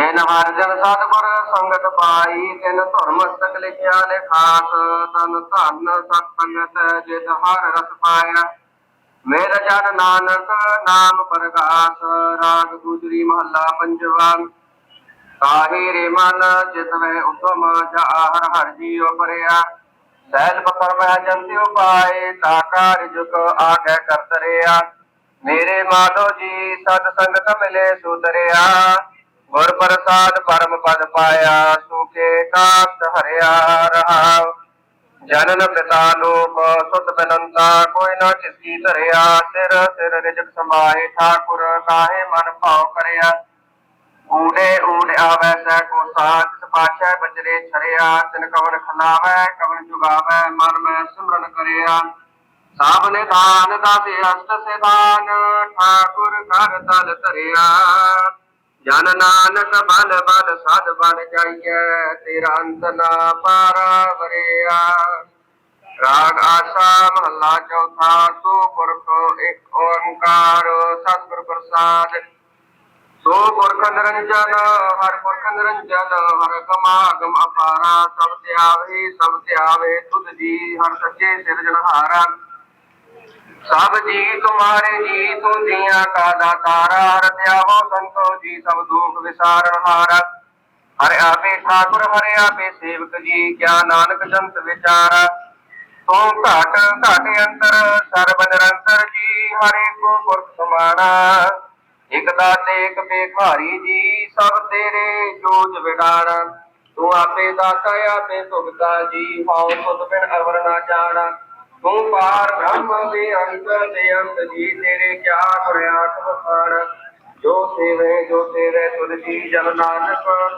ਜੇ ਹਰ ਜਨ ਸਤਿਗੁਰ ਸੰਗਤ ਪਾਈ ਤਿਨ ਧੁਰ ਮਸਤਕ ਲਿਖਿਆ ਲਿਖਾਸ, ਤਨ ਧਨ ਸਤ ਸੰਗਤ ਜਿਤ ਹਰ ਰਸ ਪਾਇਆ। ਮੇਰ ਜਨ ਨਾਨਕ, ਨਾਮ ਪ੍ਰਗਾਸ, ਰਾਗ ਗੁਜਰੀ ਮਹੱਲਾ ਪੰਜਵਾ। ਕਾਹੀ ਰੇ ਮਨ, ਜਿਤ ਵੇ ਉਤਮ, ਜਾ ਹਰ ਹਰ ਜੀਉ ਪਰਿਆ। ਸਹਿਜ ਪਕਰ ਮੈਂ ਜੰਤੀ ਉਪਾਏ, ਤਾ ਕਾਰਜ ਜੁਕ ਆਗੇ ਕਰਤਰਿਆ ਮੇਰੇ ਮਾਧੋ ਜੀ, ਸਤ ਸੰਗਤ ਮਿਲੇ ਸੁਤਰਿਆ। ਗੁਰ ਪ੍ਰਸਾਦ ਪਰਮ ਪਦ ਪਾਇਆ, ਸੁਖੇ ਕਾਤ ਹਰਿਆ ਰਹਾਉ ਜਨਨ ਪਿਤਾ ਲੋਕ ਸੁਤ ਬਲੰਤਾ ਕੋਈ ਨਾ ਕਿਸਕੀ ਧਰਿਆ। ਸਿਰ ਸਿਰ ਰਿਜਕ ਸਮਾਏ, ਠਾਕੁਰ ਕਾਹੇ ਮਨ ਭਾਉ ਕਰਿਆ। ਊੜੇ, ਊੜ ਆਵੈ ਸੈ ਕੋ ਸਾਥ ਸਪਾਛੈ ਬਜਰੇ ਛਰਿਆ। ਤਿਨ ਕਵਨ ਖਲਾਵੈ ਕਵਨ ਜੁਗਾਵੈ, ਮਨ ਮੈਂ ਸਿਮਰਨ ਕਰਿਆ। ਸਭ ਨਿਧਾਨ ਦਾਸੇ ਅਸ਼ਟ ਸਿਧਾਨ, ਠਾਕੁਰ ਘਰ ਤਲ ਧਰਿਆ। ਜਨ ਨਾਨਕ ਬਲ ਬਲ ਸਦ ਬਣ ਜਾਈਐ, ਤੇਰਾ ਅੰਤ ਨਾ ਪਾਰਾ ਵਰਿਆ। ਰਾਗ ਆਸਾ ਮਹੱਲਾ ਚੌਥਾ, ਸੋ ਪੁਰਖ ਇੱਕ ਓੰਕਾਰ, ਸਤਿਗੁਰ ਪ੍ਰਸਾਦ। ਸੋ ਪੁਰਖ ਨਿਰੰਜਨ, ਹਰ ਪੁਰਖ ਨਿਰੰਜਨ, ਹਰ ਕਮਾਗਮ ਅਪਾਰਾ, ਸਭ ਧਿਆਵੇ ਸਭ ਧਿਆਵੇ ਤੁਧ ਜੀ, ਹਰ ਸੱਚੇ ਸਿਰਜਣਹਾਰਾ ਸਭ ਜੀ ਤੁਮਾਰੇ ਜੀ ਤੂੰ ਦੀਆਂ ਕਾ ਦਾਤਾਰਾ, ਹਰ ਧਿਆਵੋ ਸੰਤੋ ਜੀ, ਸਭ ਦੁਖ ਵਿਸਾਰਨ ਹਾਰਾ। ਹਰਿ ਆਪੇ ਠਾਕੁਰ, ਹਰਿ ਆਪੇ ਸੇਵਕ ਜੀ, ਕਿਆ ਨਾਨਕ ਜੰਤ ਵਿਚਾਰਾ। ਤੂੰ ਘਾਟ ਘਾਟ ਅੰਤਰ, ਸਰਬ ਨਿਰੰਤਰ ਜੀ, ਹਰੇ ਕੋ ਪੁਰਖ ਸਮਾਣਾ। ਇਕ ਦਾਤੇ, ਇਕ ਬੇਖਾਰੀ ਜੀ, ਸਭ ਤੇਰੇ ਜੋਜ ਵਿਡਾਣਾ ਤੂੰ ਆਪੇ ਦਾਤਾ, ਆਪੇ ਭੁਗਤਾ ਜੀ ਹਉ ਸੁਧ ਬਿਨ ਅਵਰ ਨਾ ਜਾਣਾ। ਤੂੰ ਪਾਰ ਬ੍ਰਹਮ ਦੇ ਅੰਤ ਦੇ ਅੰਤ ਜੀ, ਤੇਰੇ ਕਿਆ ਗੁਰਿਆਤ ਬਖਾਣ ਜੋ ਸੇਵੇ ਜੋ ਸੇਵੇ ਤੁਧ ਜੀ ਜਨ ਨਾਨਕ।